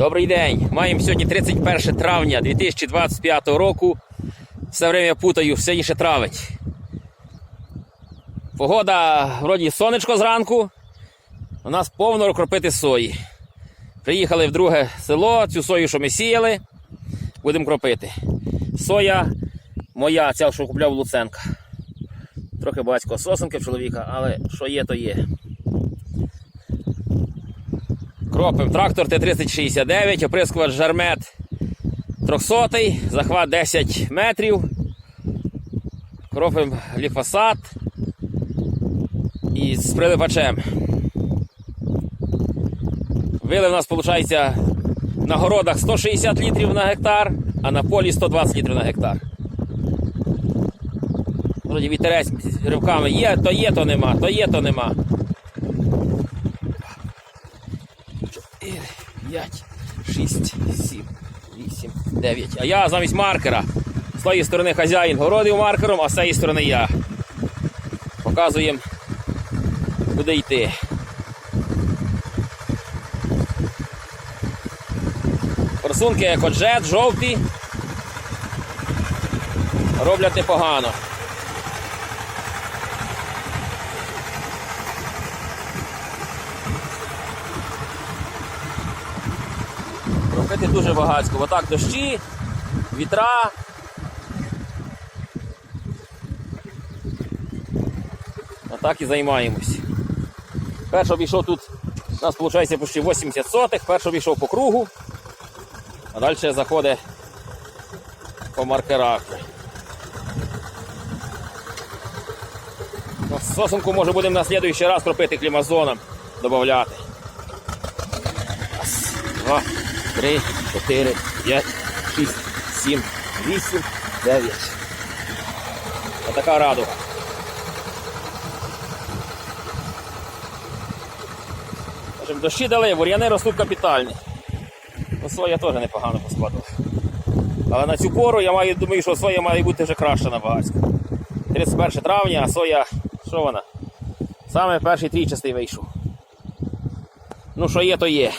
Добрий день. Маємо сьогодні 31 травня 2025 року. Все время путаю, сьогодні ще травень. Погода вроді сонечко зранку. У нас повно кропити сої. Приїхали в друге село, цю сою, що ми сіяли, будемо кропити. Соя моя, ця, що купляв Луценка. Трохи батько сосенки в чоловіка, але що є, то є. Кропим трактор Т-3069, оприскувач жармет 300, захват 10 метрів. Кропим ліфосат і з прилипачем. Вили в нас виходить на городах 160 літрів на гектар, а на полі 120 літрів на гектар. Вроді вітерець ривками є, то є, то нема, то є, то нема. 4, 5, 6, 7, 8, 9. А я замість маркера. З тої сторони хазяїн городив маркером, а з цієї сторони я. Показуємо, куди йти. Форсунки екоджет, жовті. Роблять непогано. Робити дуже багатсько. Отак дощі, вітра. Отак і займаємось. Перший обійшов тут, у нас виходить почти 80 сотих, перший обійшов по кругу, а далі заходить по маркерах. Ну, Сосенку може будемо на слідуючий раз кропити клімазоном, додати. Раз, два, три, чотири, п'ять, шість, сім, вісім, дев'ять. Отака радуга. Кажем, дощі дали, бур'яни ростуть капітальні. Ну, соя теж непогано поскладала. Але на цю пору я маю, думаю, що соя має бути вже краще набагатько. 31 травня, а соя, що вона? Саме перший трійчастий вийшов. Ну, що є, то є.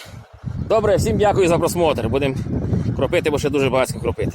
Добре, всім дякую за просмотр. Будемо кропити, бо ще дуже багато кропити.